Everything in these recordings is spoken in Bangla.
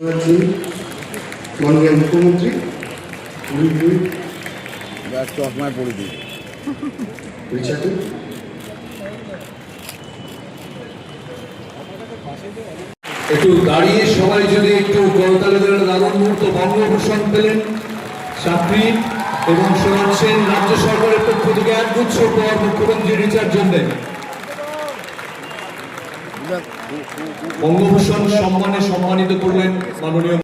মুখ্যমন্ত্রী মাননীয় মুখ্যমন্ত্রী উনি দুই ব্যাস চশমায় পড়ে দিই একটু দাঁড়িয়ে সবাই যদি একটু করতালে দিলেন দারুণ মুহূর্ত বঙ্গভূষণ পেলেন চাকরি এবং শোনাচ্ছেন রাজ্য সরকারের পক্ষ থেকে একগুচ্ছ পর মুখ্যমন্ত্রী রিচার জন্য। বঙ্গভূষণ সম্মানে সম্মানিত করলেন মাননীয়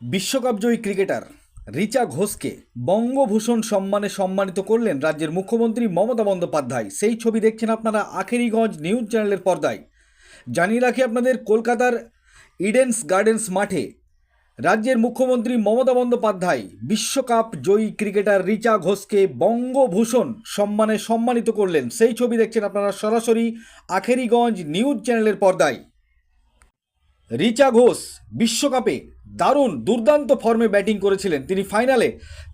বিশ্বকাপ জয়ী ক্রিকেটার রিচা ঘোষকে বঙ্গভূষণ সম্মানে সম্মানিত করলেন রাজ্যের মুখ্যমন্ত্রী মমতা বন্দ্যোপাধ্যায়। সেই ছবি দেখছেন আপনারা আখেরিগঞ্জ নিউজ চ্যানেলের পর্দায়। জানিয়ে রাখি আপনাদের, কলকাতার ইডেন্স গার্ডেন্স মাঠে রাজ্যের মুখ্যমন্ত্রী মমতা বন্দ্যোপাধ্যায় বিশ্বকাপ জয়ী ক্রিকেটার রিচা ঘোষকে বঙ্গভূষণ সম্মানে সম্মানিত করলেন। সেই ছবি দেখছেন আপনারা সরাসরি আখেরিগঞ্জ নিউজ চ্যানেলের পর্দায়। রিচা ঘোষ বিশ্বকাপে দারুণ দুর্দান্ত ফর্মে ব্যাটিং করেছিলেন। তিনি ফাইনালে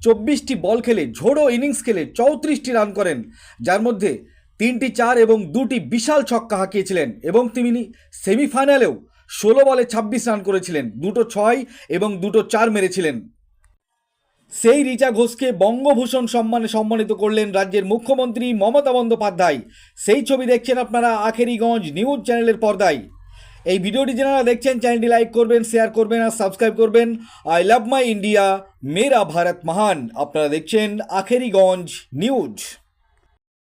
চব্বিশটি বল খেলে, ঝোড়ো ইনিংস খেলে চৌত্রিশটি রান করেন, যার মধ্যে তিনটি চার এবং দুটি বিশাল ছক্কা হাঁকিয়েছিলেন এবং তিনি সেমিফাইনালেও ষোলো বলে ছাব্বিশ রান করেছিলেন, দুটো ছয় এবং দুটো চার মেরেছিলেন। সেই রিচা ঘোষকে বঙ্গভূষণ সম্মানে সম্মানিত করলেন রাজ্যের মুখ্যমন্ত্রী মমতা বন্দ্যোপাধ্যায়। সেই ছবি দেখছেন আপনারা আখেরিগঞ্জ নিউজ চ্যানেলের পর্দায়। এই ভিডিওটি যারা দেখছেন, চ্যানেলটি লাইক করবেন, শেয়ার করবেন আর সাবস্ক্রাইব করবেন। আই লাভ মাই ইন্ডিয়া মেরা ভারত মহান আপনারা দেখছেন আখেরিগঞ্জ নিউজ।